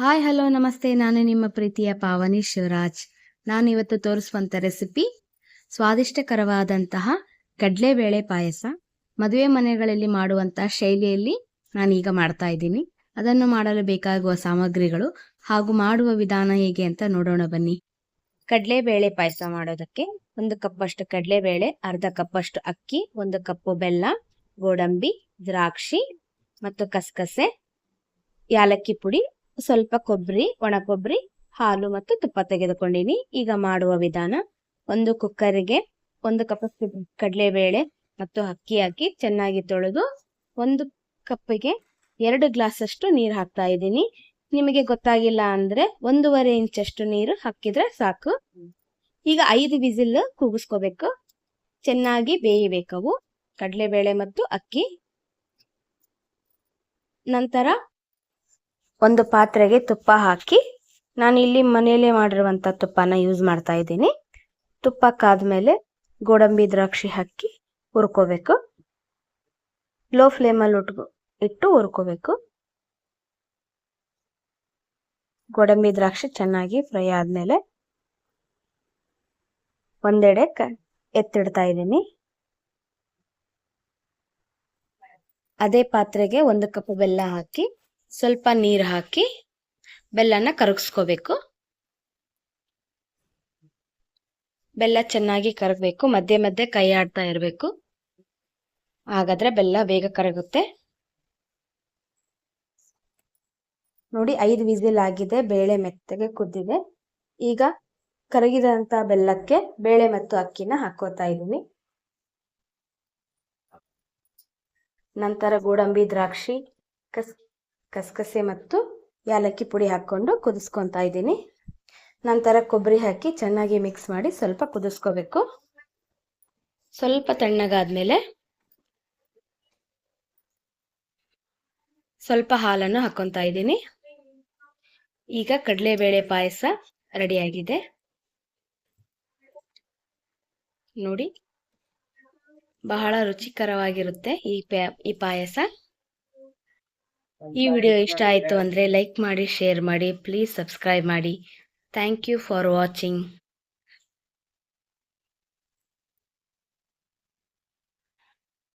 Hi, hello, ನಮಸ್ತೆ. ನಾನು ನಿಮ್ಮ ಪ್ರೀತಿಯ ಪಾವನಿ ಶಿವರಾಜ್. ನಾನು ಇವತ್ತು ತೋರಿಸುವಂಥ ರೆಸಿಪಿ, ಸ್ವಾದಿಷ್ಟಕರವಾದಂತಹ ಕಡಲೆಬೇಳೆ ಪಾಯಸ. ಮದುವೆ ಮನೆಗಳಲ್ಲಿ ಮಾಡುವಂತಹ ಶೈಲಿಯಲ್ಲಿ ನಾನೀಗ ಮಾಡ್ತಾ ಇದ್ದೀನಿ. ಅದನ್ನು ಮಾಡಲು ಬೇಕಾಗುವ ಸಾಮಗ್ರಿಗಳು ಹಾಗೂ ಮಾಡುವ ವಿಧಾನ ಹೇಗೆ ಅಂತ ನೋಡೋಣ ಬನ್ನಿ. ಕಡಲೆಬೇಳೆ ಪಾಯಸ ಮಾಡೋದಕ್ಕೆ ಒಂದು ಕಪ್ಪಷ್ಟು ಕಡಲೆಬೇಳೆ, ಅರ್ಧ ಕಪ್ಪಷ್ಟು ಅಕ್ಕಿ, ಒಂದು ಕಪ್ಪು ಬೆಲ್ಲ, ಗೋಡಂಬಿ, ದ್ರಾಕ್ಷಿ ಮತ್ತು ಕಸಕಸೆ, ಯಾಲಕ್ಕಿ ಪುಡಿ ಸ್ವಲ್ಪ ಕೊಬ್ಬರಿ ಒಣ ಕೊಬ್ಬರಿ ಹಾಲು ಮತ್ತು ತುಪ್ಪ ತೆಗೆದುಕೊಂಡಿನಿ. ಈಗ ಮಾಡುವ ವಿಧಾನ, ಒಂದು ಕುಕ್ಕರಿಗೆ ಒಂದು ಕಪ್ ಕಡಲೆಬೇಳೆ ಮತ್ತು ಅಕ್ಕಿ ಹಾಕಿ ಚೆನ್ನಾಗಿ ತೊಳೆದು ಒಂದು ಕಪ್ಪಿಗೆ ಎರಡು ಗ್ಲಾಸ್ ಅಷ್ಟು ನೀರು ಹಾಕ್ತಾ ಇದ್ದೀನಿ. ನಿಮಗೆ ಗೊತ್ತಾಗಿಲ್ಲ ಅಂದ್ರೆ ಒಂದೂವರೆ ಇಂಚಷ್ಟು ನೀರು ಹಾಕಿದ್ರೆ ಸಾಕು. ಈಗ ಐದು ವಿಸಿಲ್ ಕೂಗಿಸ್ಕೋಬೇಕು. ಚೆನ್ನಾಗಿ ಬೇಯಬೇಕವು ಕಡಲೆಬೇಳೆ ಮತ್ತು ಅಕ್ಕಿ. ನಂತರ ಒಂದು ಪಾತ್ರೆಗೆ ತುಪ್ಪ ಹಾಕಿ ನಾನು ಇಲ್ಲಿ ಮನೆಯಲ್ಲೇ ಮಾಡಿರುವಂಥ ತುಪ್ಪನ ಯೂಸ್ ಮಾಡ್ತಾ ಇದ್ದೀನಿ. ತುಪ್ಪಕ್ಕಾದ್ಮೇಲೆ ಗೋಡಂಬಿ ದ್ರಾಕ್ಷಿ ಹಾಕಿ ಹುರ್ಕೋಬೇಕು. ಲೋ ಫ್ಲೇಮಲ್ಲಿ ಉಟ್ಕೊ, ಇಟ್ಟು ಹುರ್ಕೋಬೇಕು. ಗೋಡಂಬಿ ದ್ರಾಕ್ಷಿ ಚೆನ್ನಾಗಿ ಫ್ರೈ ಆದ್ಮೇಲೆ ಒಂದೆಡೆ ಕ, ಎತ್ತಿಡ್ತಾ ಇದ್ದೀನಿ. ಅದೇ ಪಾತ್ರೆಗೆ ಒಂದು ಕಪ್ ಬೆಲ್ಲ ಹಾಕಿ ಸ್ವಲ್ಪ ನೀರು ಹಾಕಿ ಬೆಲ್ಲನ ಕರಗಿಸ್ಕೋಬೇಕು. ಬೆಲ್ಲ ಚೆನ್ನಾಗಿ ಕರಗಬೇಕು, ಮಧ್ಯೆ ಮಧ್ಯೆ ಕೈ ಆಡ್ತಾ ಇರಬೇಕು. ಹಾಗಾದ್ರೆ ಬೆಲ್ಲ ಬೇಗ ಕರಗುತ್ತೆ. ನೋಡಿ, ಐದು ವಿಸಿಲ್ ಆಗಿದೆ, ಬೇಳೆ ಮೆತ್ತಗೆ ಕುದ್ದಿದೆ. ಈಗ ಕರಗಿದಂತ ಬೆಲ್ಲಕ್ಕೆ ಬೇಳೆ ಮತ್ತು ಅಕ್ಕಿನ ಹಾಕೋತಾ ಇದ್ದೀನಿ. ನಂತರ ಗೋಡಂಬಿ ದ್ರಾಕ್ಷಿ, ಕಸ್ ಕಸಕಸೆ ಮತ್ತು ಯಾಲಕ್ಕಿ ಪುಡಿ ಹಾಕ್ಕೊಂಡು ಕುದಿಸ್ಕೊತಾ ಇದ್ದೀನಿ. ನಂತರ ಕೊಬ್ಬರಿ ಹಾಕಿ ಚೆನ್ನಾಗಿ ಮಿಕ್ಸ್ ಮಾಡಿ ಸ್ವಲ್ಪ ಕುದಿಸ್ಕೋಬೇಕು. ಸ್ವಲ್ಪ ತಣ್ಣಗಾದ್ಮೇಲೆ ಸ್ವಲ್ಪ ಹಾಲನ್ನು ಹಾಕೊತಾ ಇದ್ದೀನಿ. ಈಗ ಕಡಲೆಬೇಳೆ ಪಾಯಸ ರೆಡಿಯಾಗಿದೆ. ನೋಡಿ, ಬಹಳ ರುಚಿಕರವಾಗಿರುತ್ತೆ ಈ ಈ ಪಾಯಸ. ಈ ವಿಡಿಯೋ ಇಷ್ಟ ಆಯಿತು ಅಂದರೆ ಲೈಕ್ ಮಾಡಿ ಶೇರ್ ಮಾಡಿ ಪ್ಲೀಸ್ ಸಬ್ಸ್ಕ್ರೈಬ್ ಮಾಡಿ. Thank you for watching